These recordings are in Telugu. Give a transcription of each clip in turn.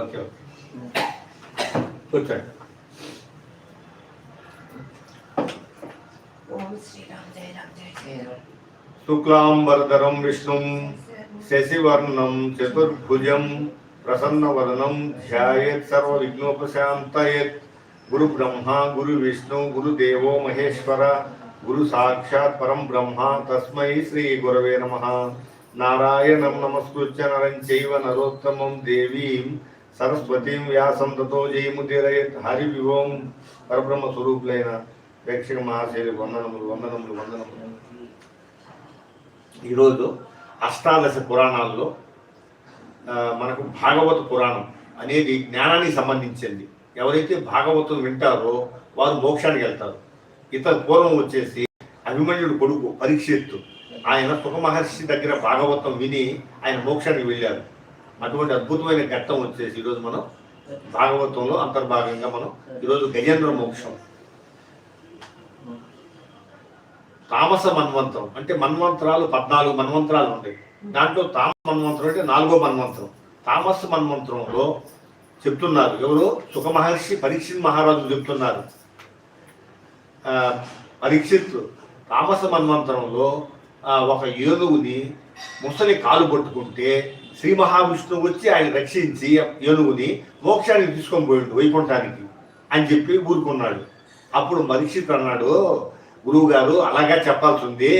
ఓకే ఓకే కూర్చోండి శుక్లాంబరధరం విష్ణుం శశివర్ణం చతుర్భుజం ప్రసన్నవదనం ధ్యాయేత్ సర్వ విఘ్నోపశాంతయేత్ గురు బ్రహ్మ గురు విష్ణు గురుదేవో మహేశ్వర గురు సాక్షాత్ పరం బ్రహ్మ తస్మై శ్రీ గురవే నమ. నారాయణం నమస్కృత్య నరం చైవ నరోత్తమం దేవీం సరస్వతీం వ్యాసం తతో జయముదిరయత్ హరి వివోం పరబ్రహ్మ స్వరూపులైన ప్రేక్షక మహాశైలి వందనములు వందనములు వందనములు. ఈరోజు అష్టాదశ పురాణాల్లో మనకు భాగవత పురాణం అనేది జ్ఞానానికి సంబంధించింది. ఎవరైతే భాగవతం వింటారో వారు మోక్షానికి వెళ్తారు. ఇతర పూర్వం వచ్చేసి అభిమన్యుడు కొడుకు పరీక్షిత్తు ఆయన సుఖ మహర్షి దగ్గర భాగవతం విని ఆయన మోక్షానికి వెళ్ళారు అటువంటి అద్భుతమైన ఘట్టం వచ్చేసి ఈరోజు మనం భాగవతంలో అంతర్భాగంగా మనం ఈరోజు గజేంద్ర మోక్షం. తామస మన్వంతరం అంటే మన్వంతరాలు పద్నాలుగు మన్వంతరాలు ఉంటాయి. దాంట్లో తామ మన్వంతరం అంటే నాలుగో మన్వంతరం. తామస మన్వంతరంలో చెప్తున్నారు ఎవరు? సుఖ మహర్షి పరీక్షిత్ మహారాజు చెప్తున్నారు. ఆ, పరీక్షిత్ తామస మన్వంతరంలో ఒక ఏనుగుని ముసలి కాలు పట్టుకుంటే శ్రీ మహావిష్ణువు వచ్చి ఆయన రక్షించి ఏనుగుని మోక్షానికి తీసుకొని పోయిండు వైకుంఠానికి అని చెప్పి ఊరుకున్నాడు. అప్పుడు మరీక్షిత్ అన్నాడు గురువుగారు అలాగా చెప్పాల్సి ఉంది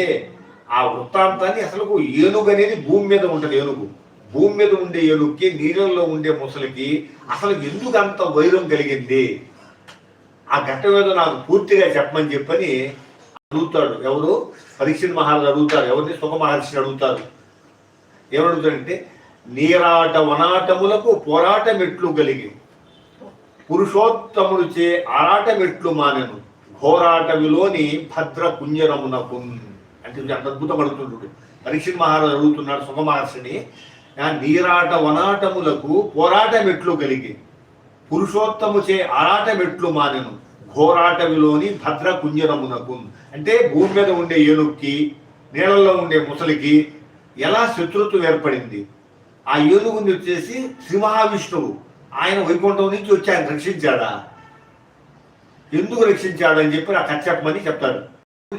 ఆ వృత్తాంతాన్ని అసలు ఏనుగు అనేది భూమి మీద ఉంటుంది ఏనుగు. భూమి మీద ఉండే ఏనుగుకి నీళ్ళల్లో ఉండే ముసలికి అసలు ఎందుకు అంత వైరం కలిగింది? ఆ ఘట్టం ఏదో నాకు పూర్తిగా చెప్పమని చెప్పని అడుగుతాడు. ఎవరు? పరీక్ష మహారాజు అడుగుతారు. ఎవరిని? సుఖ మహర్షిని అడుగుతారు. ఏమడుగుతాడంటే నీరాట వనాటములకు పోరాట మెట్లు కలిగి పురుషోత్తముడు చే ఆరాట మెట్లు మానెను. ఘోరాటవిలోని భద్ర పుణ్యరమునకు అంటే ఇది అంత అద్భుతపడుతుంటాడు పరీక్ష మహారాజు అడుగుతున్నాడు సుఖ మహర్షిని నీరాట వనాటములకు పోరాట మెట్లు కలిగి పురుషోత్తము చే ఆరాట మెట్లు మానెను. ఘోరాటమిలోని భద్ర కుంజరమునకు అంటే భూమి మీద ఉండే ఏనుగుకి నీళ్ళల్లో ఉండే ముసలికి ఎలా శత్రుత్వం ఏర్పడింది? ఆ ఏనుగుని వచ్చేసి శ్రీ మహావిష్ణువు ఆయన వైకుంఠం నుంచి వచ్చి ఆయన రక్షించాడా? ఎందుకు రక్షించాడని చెప్పి ఆ కచ్చప్పమని చెప్తాడు.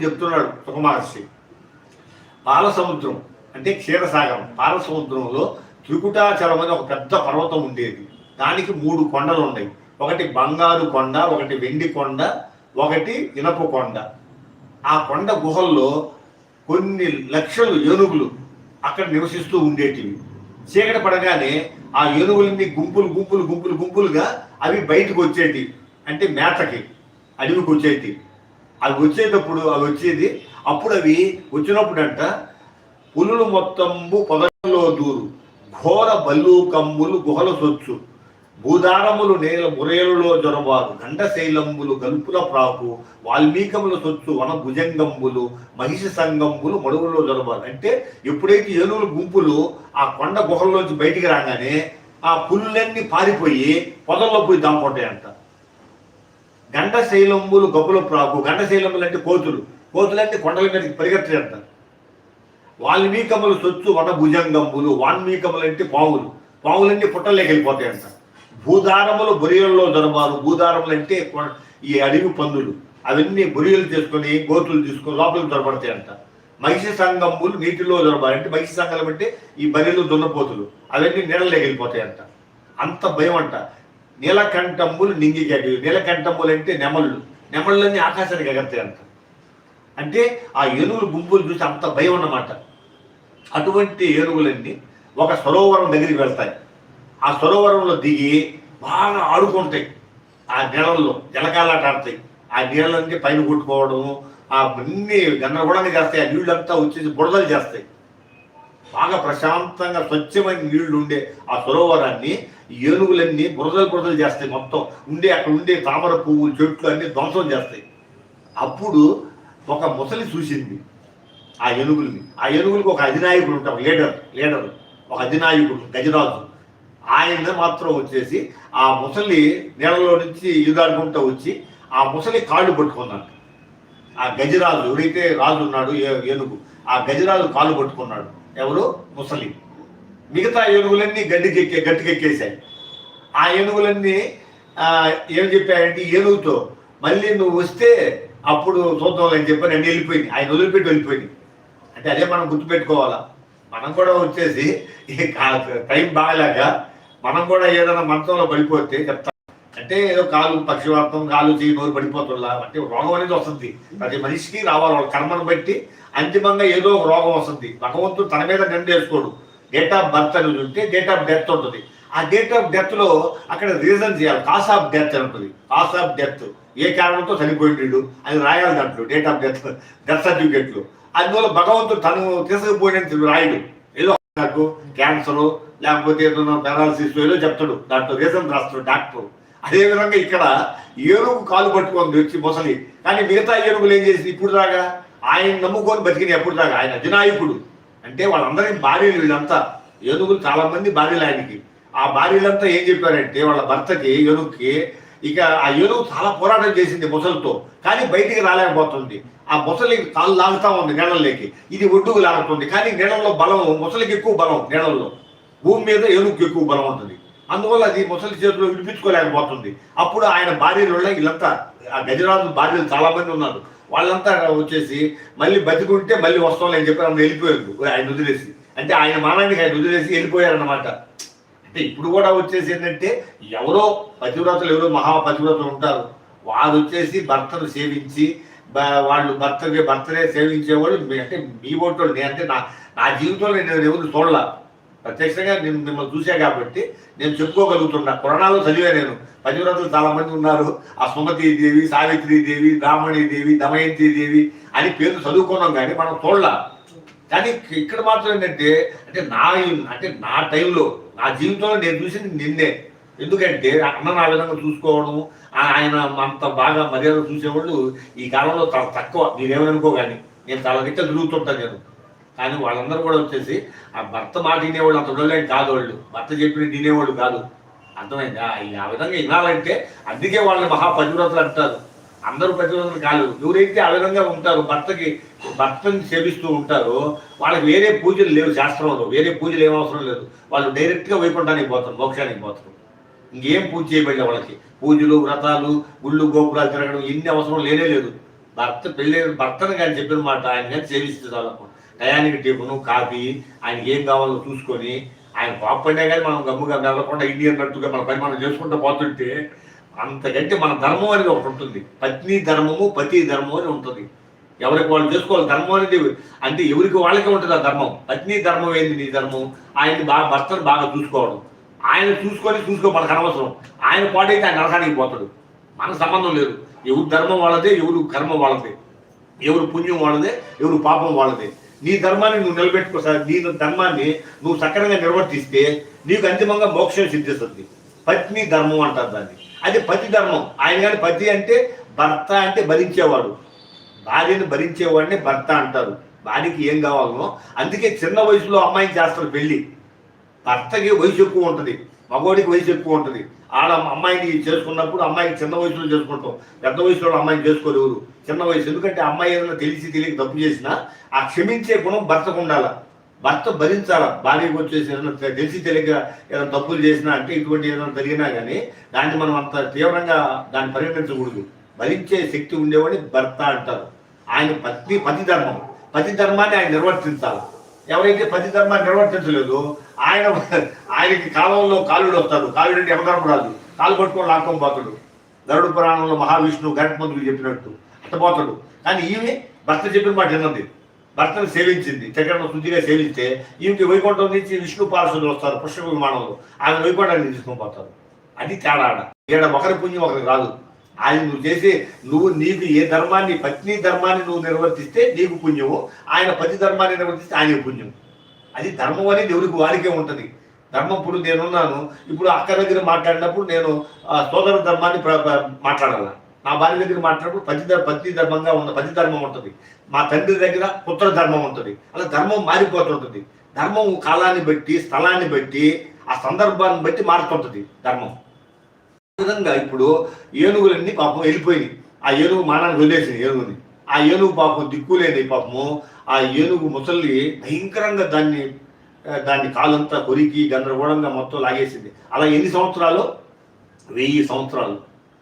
చెప్తున్నాడు సుఖమహర్షి. పాల సముద్రం అంటే క్షీరసాగరం పాల సముద్రంలో త్రికుటాచలం అని ఒక పెద్ద పర్వతం ఉండేది. దానికి మూడు కొండలు ఉన్నాయి. ఒకటి బంగారు కొండ ఒకటి వెండి కొండ ఒకటి ఇనప కొండ. ఆ కొండ గుహల్లో కొన్ని లక్షలు ఏనుగులు అక్కడ నివసిస్తూ ఉండేటివి. చీకటి పడగానే ఆ ఏనుగులన్నీ గుంపులు గుంపులు గుంపులు గుంపులుగా అవి బయటకు వచ్చేటి అంటే మేతకి అడవికి వచ్చేటి అవి వచ్చేటప్పుడు అవి వచ్చేది అప్పుడు అవి వచ్చినప్పుడంట పులులు మొత్తము పొదల్లో దూరు. ఘోర బల్లూకమ్ములు గుహల సొచ్చు. భూదారములు నేల మురేలులో జొరవారు దండశైలంబులు గల్పుల ప్రాకు వాల్మీకముల సొచ్చు వన భుజంగంబులు మహిష సంగంబులు మడుగులో జొరవారు అంటే ఎప్పుడైతే ఏనుగుల గుంపులు ఆ కొండ గుహల్లోంచి బయటికి రాగానే ఆ పుల్లన్నీ పారిపోయి పొదల్లో పోయి దాక్కుంటాయంట గండశైలంబులు గబ్బుల ప్రాకు గండశైలంబులు అంటే కోతులు. కోతులంటే కొండల మీదకి పరిగెత్తాయంట. వాల్మీకములు సొచ్చు వన భుజంగంబులు వాల్మీకములు అంటే పావులు. పావులన్నీ పుట్టలేకి భూదారములు బొరియల్లో దొరబారు భూదారములు అంటే కొ- ఈ అడవి పందులు. అవన్నీ బొరియలు తీసుకొని గోతులు తీసుకొని లోపలికి దొరబడతాయంట మహిష సంగములు నీటిలో దొరబారు అంటే మహిషి సంగం అంటే ఈ బరిలు దున్నపోతులు. అవన్నీ నీళ్ళలోకి అంట. అంత భయం అంట. నీలకంఠంబులు నింగిగడ్డి నీలకంఠంబులు అంటే నెమళ్ళు. నెమళ్ళన్నీ ఆకాశానికి అంట. అంటే ఆ ఏనుగులు గుంపులు చూసి అంత భయం అన్నమాట. అటువంటి ఏనుగులన్నీ ఒక సరోవరం దగ్గరికి వెళ్తాయి. ఆ సరోవరంలో దిగి బాగా ఆడుకుంటాయి. ఆ నీళ్ళల్లో జలకాలాట ఆడతాయి ఆ నీళ్ళన్నీ పైన కొట్టుకోవడం ఆ అన్ని గందరగోళంగా చేస్తాయి. ఆ నీళ్ళంతా వచ్చేసి బుడదలు చేస్తాయి. బాగా ప్రశాంతంగా స్వచ్ఛమైన నీళ్ళు ఉండే ఆ సరోవరాన్ని ఏనుగులన్నీ బురదలు బురదలు చేస్తాయి మొత్తం. ఉండే అక్కడ ఉండే తామర పువ్వులు చెట్లు అన్ని ధ్వంసం చేస్తాయి. అప్పుడు ఒక ముసలి చూసింది ఆ ఏనుగుల్ని. ఆ ఏనుగులకు ఒక అధినాయకుడు ఉంటాడు లీడర్ లీడర్. ఒక అధినాయకుడు గజరాజు. ఆయన మాత్రం వచ్చేసి ఆ ముసలి నీళ్ళలో నుంచి ఈదాడుకుంటూ వచ్చి ఆ ముసలి కాళ్ళు పట్టుకున్నాడు. ఆ గజరాజు ఎవరైతే రాజు ఉన్నాడు ఏ- ఏనుగు ఆ గజరాజు కాళ్ళు పట్టుకున్నాడు. ఎవరు? ముసలి. మిగతా ఏనుగులన్నీ గడ్డికెక్కే గట్టికెక్కేశాయి. ఆ ఏనుగులన్నీ ఏం చెప్పాయంటే ఏనుగుతో మళ్ళీ నువ్వు వస్తే అప్పుడు చూద్దాం అని చెప్పి నన్ను వెళ్ళిపోయింది ఆయన వదిలిపెట్టి వెళ్ళిపోయింది అంటే అదే మనం గుర్తుపెట్టుకోవాలా? మనం కూడా వచ్చేసి టైం బాగలేక మనం కూడా ఏదైనా మంత్రంలో పడిపోతే చెప్తాం. అంటే ఏదో కాలు పక్షివాతం కాలు చేయి నోరు పడిపోతుందా? అంటే రోగం అనేది వస్తుంది. ప్రతి మనిషికి రావాలి. వాళ్ళ కర్మను బట్టి అంతిమంగా ఏదో ఒక రోగం వస్తుంది. భగవంతుడు తన మీద నిండేసుకోడు డేట్ ఆఫ్ బర్త్ అనేది ఉంటే డేట్ ఆఫ్ డెత్ ఉంటుంది. ఆ డేట్ ఆఫ్ డెత్లో అక్కడ రీజన్ చేయాలి. కాస్ ఆఫ్ డెత్ అని ఉంటుంది. కాస్ ఆఫ్ డెత్ ఏ కారణంతో చనిపోయిండు అది రాయాలి దాంట్లో. డేట్ ఆఫ్ డెత్ డెత్ సర్టిఫికెట్లు అందువల్ల భగవంతుడు తను తీసుకుపోయిన రాయడు. ఏదో నాకు క్యాన్సర్ లేకపోతే ఏదైనా పెరాలసిస్ ఏదో చెప్తాడు. దాంట్లో రీజన్ రాస్తాడు డాక్టర్ అదేవిధంగా ఇక్కడ ఏనుగు కాలు పట్టుకుంది వచ్చి ముసలి. కానీ మిగతా ఏనుగులు ఏం చేసి ఇప్పుడు దాకా ఆయన నమ్ముకొని బతికిన ఎప్పుడు దాకా ఆయన అధినాయకుడు. అంటే వాళ్ళందరికీ భార్యలు వీళ్ళంతా. ఏనుగులు చాలామంది భార్యలు ఆయనకి. ఆ భార్యలంతా ఏం చెప్పారంటే వాళ్ళ భర్తకి ఏనుగుకి ఇక ఆ ఏనుగు చాలా పోరాటం చేసింది ముసలితో. కానీ బయటికి రాలేకపోతుంది. ఆ ముసలి కాలు లాగుతా ఉంది నీళ్ళలోకి ఇది ఒడ్డుకు లాగుతుంది. కానీ నీళ్ళల్లో బలం ముసలికి ఎక్కువ బలం నీళ్ళల్లో భూమి మీద ఏనుగు ఎక్కువ బలం ఉంటుంది. అందువల్ల అది ముసలి చేతిలో విడిపించుకోలేకపోతుంది. అప్పుడు ఆయన భార్యలు వీళ్ళంతా ఆ గజరాజు భార్యలు చాలామంది ఉన్నారు. వాళ్ళంతా వచ్చేసి మళ్ళీ బతికుంటే మళ్ళీ వస్తాం అని చెప్పి ఆయన వెళ్ళిపోయారు. ఆయన వదిలేసి. అంటే ఆయన మానానికి ఆయన వదిలేసి వెళ్ళిపోయారన్నమాట. అంటే ఇప్పుడు కూడా వచ్చేసి ఏంటంటే ఎవరో పతివ్రతలు ఎవరో మహా పతివ్రతలు ఉంటారు. వారు వచ్చేసి భర్తను సేవించి వాళ్ళు భర్తకి భర్తనే సేవించేవాళ్ళు. మీ- అంటే మీ ఓటోళ్ళు నేను అంటే నా నా జీవితంలో నేను ఎవరు చూడలే. ప్రత్యక్షంగా నేను మిమ్మల్ని చూసా కాబట్టి నేను చెప్పుకోగలుగుతున్నా. పురాణాలు చదివా నేను. పతివ్రతలు చాలామంది ఉన్నారు. ఆ సుమతి దేవి సావిత్రి దేవి రామణి దేవి దమయంతి దేవి అని పేర్లు చదువుకున్నాం కానీ మనం చూడలా. కానీ ఇక్కడ మాత్రం ఏంటంటే అంటే నా అంటే నా టైంలో నా జీవితంలో నేను చూసింది నిన్నే. ఎందుకంటే అన్న నా విధంగా చూసుకోవడం ఆ- ఆయన అంత బాగా మర్యాద చూసేవాళ్ళు ఈ కాలంలో చాలా తక్కువ. నేనేమనుకో కానీ నేను చాలా దిక్క తిరుగుతుంటాను నేను. కానీ వాళ్ళందరూ కూడా వచ్చేసి ఆ భర్త మాట వినేవాళ్ళు అంత ఉండలేం కాదు వాళ్ళు భర్త చెప్పిన వినేవాళ్ళు కాదు. అర్థమైందా? ఆ విధంగా వినాలంటే అందుకే వాళ్ళని మహాపతివ్రతలు అంటారు. అందరూ పతివ్రతలు కాదు. ఎవరైతే ఆ విధంగా ఉంటారు భర్తకి భర్తని సేవిస్తూ ఉంటారో వాళ్ళకి వేరే పూజలు లేవు శాస్త్రంలో. వేరే పూజలు ఏం అవసరం లేదు. వాళ్ళు డైరెక్ట్గా వైకుంఠానికి పోతారు మోక్షానికి పోతారు. ఇంకేం పూజ చేయబడిన వాళ్ళకి. పూజలు వ్రతాలు గుళ్ళు గోపురాలు తిరగడం ఇన్ని అవసరం లేనే లేదు. భర్త పెళ్ళి భర్తను కానీ చెప్పిన మాట ఆయన కానీ సేవిస్తే టయానికి టిఫను కాఫీ ఆయనకి ఏం కావాలో చూసుకొని ఆయన కోపడినా కానీ మనం గమ్ముగా వెళ్ళకుండా ఇండియన్ నట్టుగా మన పని మనం చేసుకుంటూ పోతుంటే అంతకంటే మన ధర్మం అనేది ఒకటి ఉంటుంది. పత్ని ధర్మము పతి ధర్మం అని ఉంటుంది. ఎవరికి వాళ్ళు చేసుకోవాలి ధర్మం అనేది అంటే ఎవరికి వాళ్ళకే ఉంటుంది ఆ ధర్మం. పత్ని ధర్మం ఏంది నీ ధర్మం? ఆయన్ని బాగా భర్తను బాగా చూసుకోవడం. ఆయన చూసుకొని చూసుకో మనకు అనవసరం. ఆయన పాటైతే ఆయన నరకానికి పోతాడు. మనకు సంబంధం లేదు. ఎవరు ధర్మం వాళ్ళదే ఎవరు కర్మ వాళ్ళదే. ఎవరు పుణ్యం వాళ్ళదే ఎవరు పాపం వాళ్ళదే. నీ ధర్మాన్ని నువ్వు నిలబెట్టుకో సార్. నీ ధర్మాన్ని నువ్వు సక్రమంగా నిర్వర్తిస్తే నీకు అంతిమంగా మోక్షం సిద్ధిస్తుంది. పత్ని ధర్మం అంటారు దాన్ని. అది పతి ధర్మం. ఆయన కానీ పతి అంటే భర్త అంటే భరించేవాడు. భార్యను భరించేవాడిని భర్త అంటారు. భార్యకి ఏం కావాలనో. అందుకే చిన్న వయసులో అమ్మాయిని చేస్తారు పెళ్ళి భర్తకి వయసు ఎక్కువ ఉంటుంది. మగవాడికి వయసు ఎక్కువ ఉంటుంది. ఆడ అమ్మాయిని చేసుకున్నప్పుడు అమ్మాయికి చిన్న వయసులో చేసుకుంటాం. పెద్ద వయసులో అమ్మాయిని చేసుకోరు ఎవరు? చిన్న వయసు. ఎందుకంటే అమ్మాయి ఏదైనా తెలిసి తెలియక తప్పు చేసినా ఆ క్షమించే గుణం భర్తకు ఉండాల. భర్త భరించాల. భార్యకు వచ్చేసి ఏదైనా తెలిసి తెలియక ఏదైనా తప్పులు చేసినా అంటే ఇటువంటి ఏదైనా జరిగినా కానీ దాన్ని మనం అంత తీవ్రంగా దాన్ని పరిగణించకూడదు. భరించే శక్తి ఉండేవాడిని భర్త అంటారు. ఆయన పత్ని పతి ధర్మం పతి ధర్మాన్ని ఆయన నిర్వర్తించాలి. ఎవరైతే పది ధర్మాన్ని నిర్వర్తించలేదు ఆయన ఆయనకి కాలంలో కాలుడు వస్తాడు. కాలుడు అంటే యమధర్మరాజు. కాలు పట్టుకొని లాక్కొని పోతాడు. గరుడు పురాణంలో మహావిష్ణువు గరుత్మంతుడు చెప్పినట్టు. అట్టపోతాడు కానీ ఈమె భర్త చెప్పిన మాట విన్నది భర్తను సేవించింది. చక్రను శుద్ధిగా సేవిస్తే ఈమెకి వైకుంఠం నుంచి విష్ణు పార్షదులు వస్తారు పుష్ప విమానంలో. ఆమె వైకుంఠాన్ని తీసుకొని పోతారు. అది తేడా ఆడ. ఈడ ఒకరి పుణ్యం ఒకరికి రాదు. ఆయన నువ్వు చేసే నువ్వు నీకు ఏ ధర్మాన్ని పత్ని ధర్మాన్ని నువ్వు నిర్వర్తిస్తే నీకు పుణ్యము ఆయన పతి ధర్మాన్ని నిర్వర్తిస్తే ఆయనకు పుణ్యం అది ధర్మం అనేది ఎవరికి వారికే ఉంటుంది. ధర్మం ఇప్పుడు నేనున్నాను ఇప్పుడు అక్క దగ్గర మాట్లాడినప్పుడు నేను సోదర ధర్మాన్ని మాట్లాడాల. నా భార్య దగ్గర మాట్లాడినప్పుడు పతి ధర్- ధర్మంగా ఉన్న పతి ధర్మం ఉంటుంది. మా తండ్రి దగ్గర పుత్ర ధర్మం ఉంటుంది. అలా ధర్మం మారిపోతుంటుంది. ధర్మం కాలాన్ని బట్టి స్థలాన్ని బట్టి ఆ సందర్భాన్ని బట్టి మారుతుంటుంది ధర్మం. విధంగా ఇప్పుడు ఏనుగులన్నీ పాపం వెళ్ళిపోయినాయి. ఆ ఏనుగు మానాన్ని వదిలేసింది ఏనుగుని. ఆ ఏనుగు పాపం దిక్కులేని పాపము. ఆ ఏనుగు ముసలి భయంకరంగా దాన్ని దాన్ని కాలంతా కొరికి గందరగోళంగా మొత్తం లాగేసింది. అలా ఎన్ని సంవత్సరాలు? వెయ్యి సంవత్సరాలు.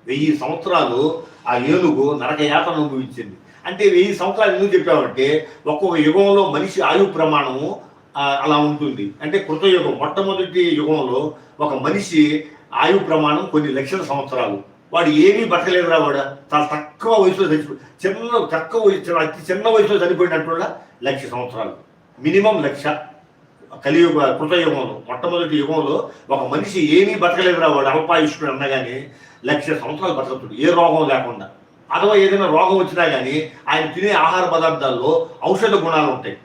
వెయ్యి సంవత్సరాలు ఆ ఏనుగు నరక యాతన అనుభవించింది. అంటే వెయ్యి సంవత్సరాలు ఎందుకు చెప్పామంటే ఒక్కొక్క యుగంలో మనిషి ఆయు ప్రమాణము అలా ఉంటుంది. అంటే కృతయుగం మొట్టమొదటి యుగంలో ఒక మనిషి ఆయు ప్రమాణం కొన్ని లక్షల సంవత్సరాలు. వాడు ఏమీ బతకలేదురా వాడు. చాలా తక్కువ వయసులో చనిపోయి చిన్న తక్కువ వయసు అతి చిన్న వయసులో చనిపోయినట్టు లక్ష సంవత్సరాలు. మినిమం లక్ష. కలియుగ కృతయుగంలో మొట్టమొదటి యుగంలో ఒక మనిషి ఏమీ బతకలేదురా వాడు అల్పాయుష్కుడు అన్నగాని లక్ష సంవత్సరాలు బతకతుడు ఏ రోగం లేకుండా. అథవా ఏదైనా రోగం వచ్చినా కానీ ఆయన తినే ఆహార పదార్థాల్లో ఔషధ గుణాలు ఉంటాయి.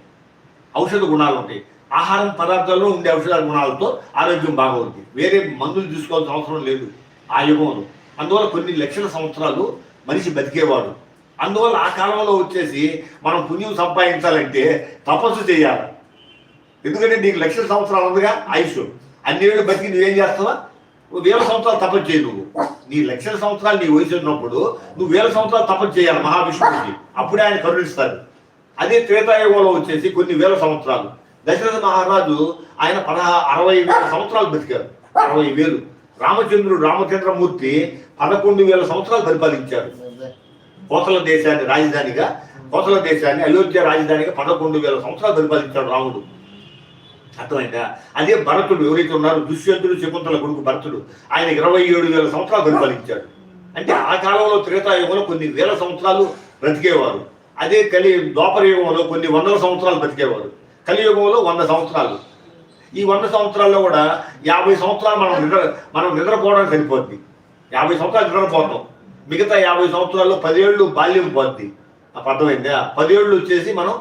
ఔషధ గుణాలు ఉంటాయి. ఆహారం పదార్థాల్లో ఉండే ఔషధ గుణాలతో ఆరోగ్యం బాగుంది. వేరే మందులు తీసుకోవాల్సిన అవసరం లేదు. ఆ యుగంలో అందువల్ల కొన్ని లక్షల సంవత్సరాలు మనిషి బతికేవాడు. అందువల్ల ఆ కాలంలో వచ్చేసి మనం పుణ్యం సంపాదించాలంటే తపస్సు చేయాలి. ఎందుకంటే నీకు లక్షల సంవత్సరాలు ఉందిగా ఆయుష్. అన్ని ఏళ్ళు బతికి నువ్వేం చేస్తావా? నువ్వు వేల సంవత్సరాలు తపస్సు చేయి నువ్వు. నీ లక్షల సంవత్సరాలు నీ వయసు ఉన్నప్పుడు నువ్వు వేల సంవత్సరాలు తపస్సు చేయాలి మహావిష్ణువుకి. అప్పుడే ఆయన కరుణిస్తాడు అదే త్రేతాయుగంలో వచ్చేసి కొన్ని వేల సంవత్సరాలు. దశరథ మహారాజు ఆయన పదహా అరవై వేల సంవత్సరాలు బతికారు. అరవై వేలు. రామచంద్రుడు రామచంద్రమూర్తి పదకొండు వేల సంవత్సరాలు పరిపాలించారు. కోసల దేశాన్ని రాజధానిగా కోసల దేశాన్ని అయోధ్య రాజధానిగా పదకొండు వేల సంవత్సరాలు పరిపాలించాడు రాముడు. అర్థమైందా? అదే భరతుడు ఎవరైతే ఉన్నారు దుష్యంతుడు శకుంతల కొడుకు భరతుడు ఆయన ఇరవై ఏడు వేల సంవత్సరాలు పరిపాలించాడు. అంటే ఆ కాలంలో త్రేతాయుగంలో కొన్ని వేల సంవత్సరాలు బ్రతికేవారు. అదే కలి ద్వాపర యుగంలో కొన్ని వందల సంవత్సరాలు బ్రతికేవారు. కలియుగంలో వంద సంవత్సరాలు. ఈ వంద సంవత్సరాల్లో కూడా యాభై సంవత్సరాలు మనం నిద్ర మనం నిద్రపోవడానికి సరిపోద్ది. యాభై సంవత్సరాలు నిద్రపోతాం. మిగతా యాభై సంవత్సరాల్లో పదేళ్ళు బాల్యం పోద్ది. ఆ అర్థమైందా? పదేళ్ళు వచ్చేసి మనం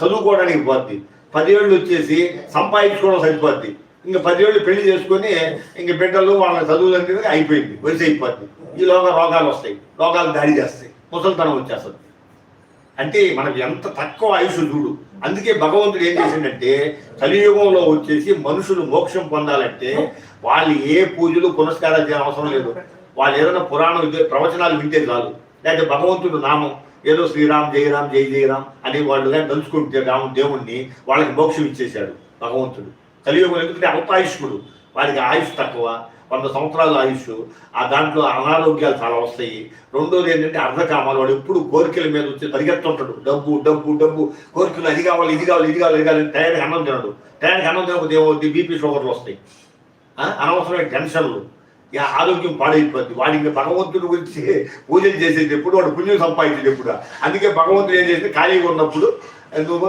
చదువుకోవడానికి పోద్ది. పదేళ్ళు వచ్చేసి సంపాదించుకోవడం సరిపోద్ది. ఇంకా పదేళ్ళు పెళ్ళి చేసుకొని ఇంక బిడ్డలు వాళ్ళ చదువులన్నీ అయిపోయింది. వయసు అయిపోద్ది. ఈలోగా రోగాలు వస్తాయి. రోగాలు దాడి చేస్తాయి. ముసలితనం వచ్చేస్తుంది. అంటే మనకు ఎంత తక్కువ ఆయుష్ చూడు. అందుకే భగవంతుడు ఏం చేసిందంటే కలియుగంలో వచ్చేసి మనుషులు మోక్షం పొందాలంటే వాళ్ళు ఏ పూజలు పునస్కారాలు చేయడం అవసరం లేదు. వాళ్ళు ఏదైనా పురాణం ప్రవచనాలు వింటే చాలు. లేకపోతే భగవంతుడు నామం ఏదో శ్రీరామ్ జయరామ్ జై జయరామ్ అని వాళ్ళు కానీ తలుచుకుంటే రాము దేవుణ్ణి వాళ్ళకి మోక్షం ఇచ్చేశాడు భగవంతుడు. కలియుగం ఎందుకంటే అల్పాయుష్కుడు. వారికి ఆయుష్ తక్కువ. వంద సంవత్సరాల ఆయుష్. ఆ దాంట్లో అనారోగ్యాలు చాలా వస్తాయి. రెండోది ఏంటంటే అర్ధకామాలు. వాడు ఎప్పుడు కోరికల మీద వచ్చి పరిగెత్తుంటాడు డబ్బు డబ్బు డబ్బు. కోరికలు అది కావాలి ఇది కావాలి ఇది కావాలి ఇది కావాలి టయానికి అన్నం తినడు. టయానికి అన్నం తినకపోతే ఏమవుతుంది బీపీ షుగర్లు వస్తాయి. అనవసరమైన టెన్షన్లు. ఇక ఆరోగ్యం పాడైపోద్ది. వాడి ఇంకా భగవంతుడి గురించి పూజలు చేసేది ఎప్పుడు? వాడు పుణ్యం సంపాదించేది ఎప్పుడు? అందుకే భగవంతుడు ఏం చేస్తే ఖాళీగా ఉన్నప్పుడు నువ్వు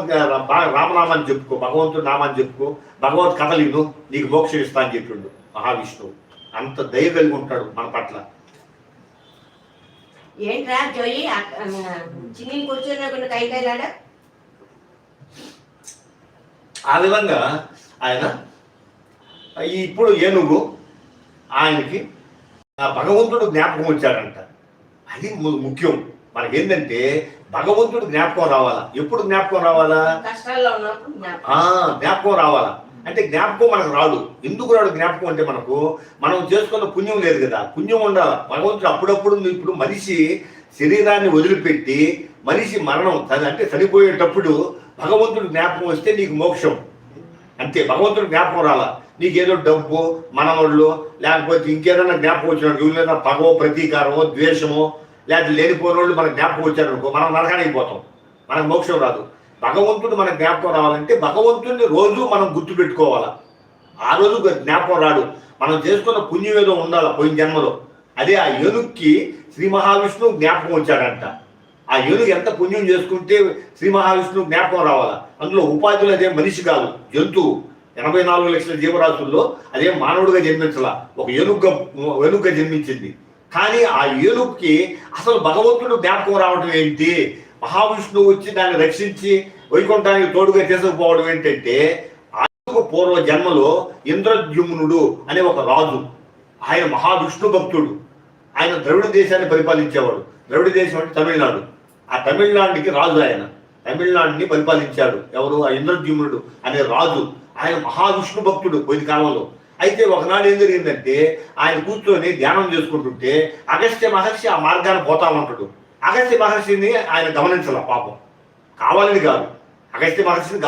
రామనామాన్ని చెప్పుకో. భగవంతుడు నామాన్ని చెప్పుకో. భగవత్ కథలు నీకు మోక్షం ఇస్తా అని చెప్పిండు మహావిష్ణువు. అంత దయ కలిగి ఉంటాడు మన పట్ల. ఏంట్రా జోయి? చిన్ని కూర్చొని కొన్ని కై కైలాడ ఆ విధంగా ఆయన ఇప్పుడు ఏనుగు ఆయనకి ఆ భగవంతుడు జ్ఞాపకం వచ్చాడంట. అది ముఖ్యం. మనకేంటంటే భగవంతుడు జ్ఞాపకం రావాలా? ఎప్పుడు జ్ఞాపకం రావాలా? కష్టాల్లో ఉన్నప్పుడు జ్ఞాపకం. ఆ జ్ఞాపకం రావాలా? అంటే జ్ఞాపకం మనకు రాదు. ఎందుకు రాడు జ్ఞాపకం అంటే మనకు మనం చేసుకున్న పుణ్యం లేదు కదా. పుణ్యం ఉండాలి. భగవంతుడు అప్పుడప్పుడు ఇప్పుడు మనిషి శరీరాన్ని వదిలిపెట్టి మనిషి మరణం అంటే చనిపోయేటప్పుడు భగవంతుడు జ్ఞాపకం వస్తే నీకు మోక్షం. అంతే. భగవంతుడు జ్ఞాపకం రాలా. నీకేదో డబ్బు మనవళ్ళు లేకపోతే ఇంకేదైనా జ్ఞాపకం వచ్చినట్టు లేదా పగవో ప్రతీకారమో ద్వేషమో లేకపోతే లేనిపోయిన వాళ్ళు మనకు జ్ఞాపకం వచ్చారనుకో మనం నరకానికి పోతాం. మనకు మోక్షం రాదు. భగవంతుడు మన జ్ఞాపకం రావాలంటే భగవంతుడిని రోజు మనం గుర్తు పెట్టుకోవాలి ఆ రోజు జ్ఞాపకం రాడు. మనం చేసుకున్న పుణ్యం ఏదో ఉండాలి పోయిన జన్మలో? అదే ఆ ఏనుక్కి శ్రీ మహావిష్ణువు జ్ఞాపకం వచ్చాడంట. ఆ ఏనుగు ఎంత పుణ్యం చేసుకుంటే శ్రీ మహావిష్ణువు జ్ఞాపకం రావాలా? అందులో ఉపాధులు అదే మనిషి కాదు జంతువు. ఎనభై నాలుగు లక్షల జీవరాశుల్లో అదే మానవుడిగా జన్మించలా? ఒక ఏనుగ్గా ఏనుగ్గా జన్మించింది. కానీ ఆ ఏనుగుకి అసలు భగవంతుడు జ్ఞాపకం రావడం ఏంటి? మహావిష్ణువు వచ్చి దాన్ని రక్షించి వైకుంఠానికి తోడుగా తీసుకుపోవడం ఏంటంటే ఆయనకు పూర్వ జన్మలో ఇంద్రద్యుమ్నుడు అనే ఒక రాజు. ఆయన మహావిష్ణు భక్తుడు. ఆయన ద్రవిడ దేశాన్ని పరిపాలించేవాడు. ద్రవిడ దేశం అంటే తమిళనాడు. ఆ తమిళనాడుకి రాజు ఆయన. తమిళనాడుని పరిపాలించాడు. ఎవరు? ఆ ఇంద్రద్యుమ్నుడు అనే రాజు. ఆయన మహావిష్ణు భక్తుడు కొద్ది కాలంలో. అయితే ఒకనాడు ఏం జరిగిందంటే ఆయన కూర్చొని ధ్యానం చేసుకుంటుంటే అగస్త్య మహర్షి ఆ మార్గాన్ని పోతా ఉంటాడు. అగస్త్య మహర్షిని ఆయన గమనించాల పాపం. కావాలని కాదు. అగస్త్య మహర్షిని